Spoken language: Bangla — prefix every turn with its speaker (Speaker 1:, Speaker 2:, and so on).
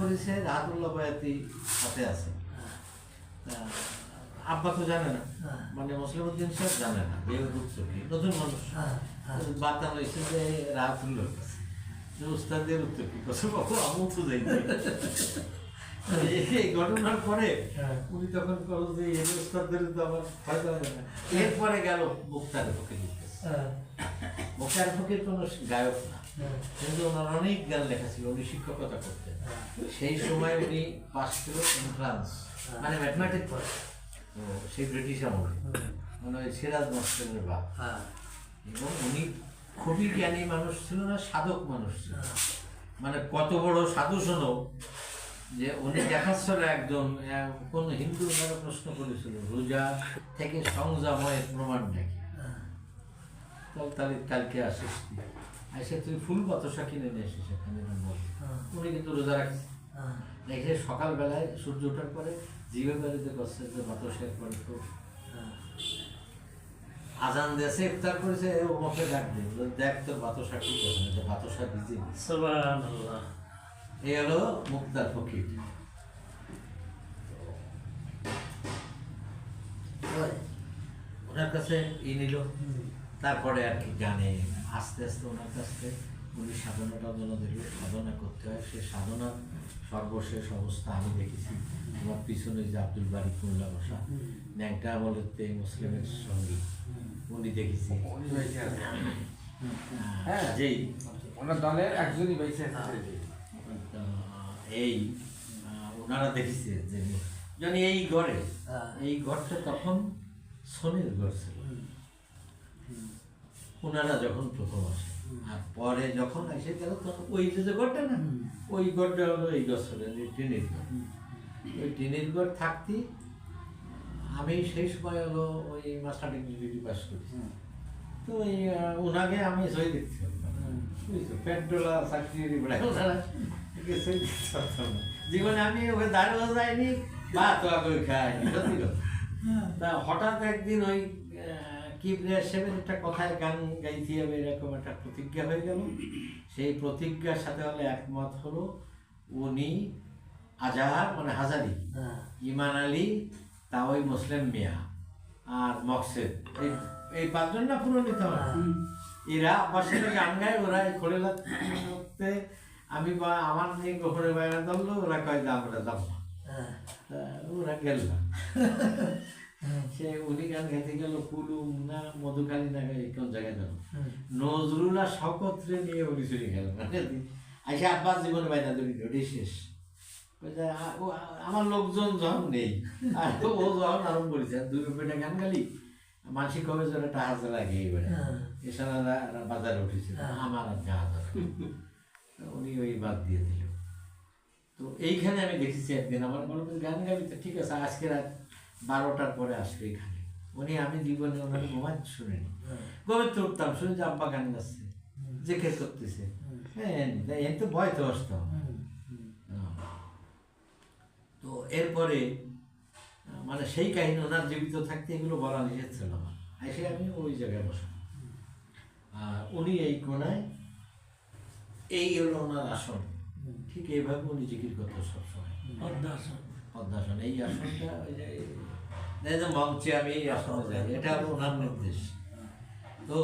Speaker 1: করেছে রাহাতুল্লাহ বয়াতি সাথে আছে। আব্বা তো জানে না।
Speaker 2: হ্যাঁ।
Speaker 1: মানে মুসলিম উদ্দিন সাহেব জানে না বুঝছ কি নতুন মানুষ।
Speaker 2: হ্যাঁ, হ্যাঁ।
Speaker 1: বাতানো হয়েছে যে রাহাতুল্লাহর কাছে যে উস্তাদের উত্তর কি কথা বাবু আমি তো যাই। এই ঘটনার পরে
Speaker 2: হ্যাঁ।
Speaker 1: উনি তখন করো যে এই উস্তাদের তো আমার ফায়দা হবে না। এরপরে গেল মুক্তার ফকির লিখতেছে
Speaker 2: হ্যাঁ,
Speaker 1: ফকির কোনো গায়ক না।
Speaker 2: হ্যাঁ,
Speaker 1: কিন্তু ওনার অনেক গান লেখা ছিল উনি শিক্ষকতা করতেন।
Speaker 2: হ্যাঁ।
Speaker 1: সেই সময় উনি পাস ছিল এন্ট্রান্স মানে ম্যাথমেটিক
Speaker 2: পড়ে।
Speaker 1: সেই ব্রিটিশ আমলে। মানে ওই সিরাজ বাপ।
Speaker 2: হ্যাঁ,
Speaker 1: এবং উনি খুবই জ্ঞানী মানুষ ছিল না সাধক মানুষ ছিল।
Speaker 2: হ্যাঁ,
Speaker 1: মানে কত বড় সাধু শোনো যে উনি দেখাচ্ছিল একজন আহ, কোন হিন্দু প্রশ্ন করেছিল রোজা থেকে সংযময়ের প্রমাণ নাকি? তাহলে কালকে আসিস। এসে তুই ফুল বাতাসা কিনে নিয়ে এসিস এখানে
Speaker 2: হ্যাঁ।
Speaker 1: উনি কিন্তু রোজা রাখছে
Speaker 2: হ্যাঁ,
Speaker 1: দেখে সকালবেলায় সূর্য ওঠার পরে জিভে বাড়িতে করছে যে বাতাসের পরে তো
Speaker 2: হ্যাঁ,
Speaker 1: আজান দেশে ইফতার করেছে এ ওকে ডাক দেখ তোর বাতাসা ঠিক আছে না, বাতাসা ভিজে
Speaker 2: সুবহানাল্লাহ।
Speaker 1: এই হলো মুক্তার ফকির। ওনার কাছে ই নিল। তারপরে আর কি গানে আস্তে আস্তে ওনার কাছ থেকে উনি সাধনাটা দিল সাধনা করতে হয়। সে সাধনার সর্বশেষ অবস্থা আমি দেখেছি। আমার পিছনে যে আব্দুল বারিক মোল্লা বসা ন্যাংটা বলতে মুসলিমের সঙ্গী। উনি দেখেছি।
Speaker 3: হ্যাঁ।
Speaker 1: যেই।
Speaker 3: ওনার দলের একজনই বেঁচে
Speaker 1: আহ, এই আহ, ওনারা দেখেছে যে জানি এই ঘরে
Speaker 2: হ্যাঁ।
Speaker 1: এই ঘরটা তখন সোনের ঘর ছিল। ওনারা যখন প্রথম আসে। আর পরে যখন এসে গেল তখন ওই যে ঘরটা না ওই ঘরটা হলো এই টিনের ঘর। ওই টিনের ঘর থাকতে আমি সেই সময় হলো ওই মাস্টার ডিগ্রি পাস করেছি তো ওই ওনাকে আমি সই দেখতে বুঝছ পেট্রোলা চাকরি বেড়ায় ওনারা জীবনে আমি ওকে দাঁড়িয়ে যাইনি বা তো আগে খাইনি সত্যি তা হঠাৎ একদিন ওই কিবরিয়া সাহেবের একটা কথায় গান গাইতে হবে এরকম একটা প্রতিজ্ঞা হয়ে গেল। সেই প্রতিজ্ঞার সাথে হলে একমত হলো উনি আজাহার মানে হাজারি
Speaker 2: হ্যাঁ,
Speaker 1: ইমান আলী তা ওই মুসলিম মিয়া আর মকসেদ। এই এই পাঁচজন না পুরো নিতে হবে এরা আমার সাথে গান গায় ওরা এই খোলে লাগতে আমি বা আমার নিয়ে গোপনে বাইরে ধরলো ওরা কয় দাম ওরা দাম।
Speaker 2: হ্যাঁ,
Speaker 1: ওরা গেল। সে উনি গান গাইতে গেল কুলুম না মধুকালী না কোন জায়গায় গেল
Speaker 2: হুম,
Speaker 1: নজরুল আর শকতরে নিয়ে উনি চলে গেল আইসা আব্বাস জীবনে বাইনা ধরি ওটাই শেষ। আমার লোকজন যখন নেই। আর ও যখন আরম্ভ করেছে দুই রুপিটা গান গালি। মানসিক কবে যেন একটা হাজার লাগে এইবারে।
Speaker 2: হ্যাঁ।
Speaker 1: এছাড়া বাজারে উঠেছে
Speaker 2: হ্যাঁ।
Speaker 1: আমার আর হাজার উনি ওই বাদ দিয়ে দিল। তো এইখানে আমি দেখেছি একদিন আমার বলব গান গাবি তো ঠিক আছে আজকে রাত বারোটার পরে আসবে এখানে। উনি আমি জীবনে ওনার ঘুমাই শুনিনি।
Speaker 2: হ্যাঁ,
Speaker 1: ঘুমাতে উঠতাম শুনে যে আব্বা গান গাচ্ছে জেকের করতেছে। হ্যাঁ। এন তো ভয় তো আসতাম তো এরপরে মানে সেই কাহিনী ওনার জীবিত থাকতে এগুলো বলা নিষেধ ছিল আমার এসে আমি ওই জায়গায় বসলাম। আর উনি এই কোনায় এই হলো ওনার আসন। ঠিক এইভাবে উনি জিকির করতো সবসময়।
Speaker 2: পদ্মাসন।
Speaker 1: এই আসনটা ওই যে মঞ্চে আমি এই আসনে যাই এটা ওনার নির্দেশ তো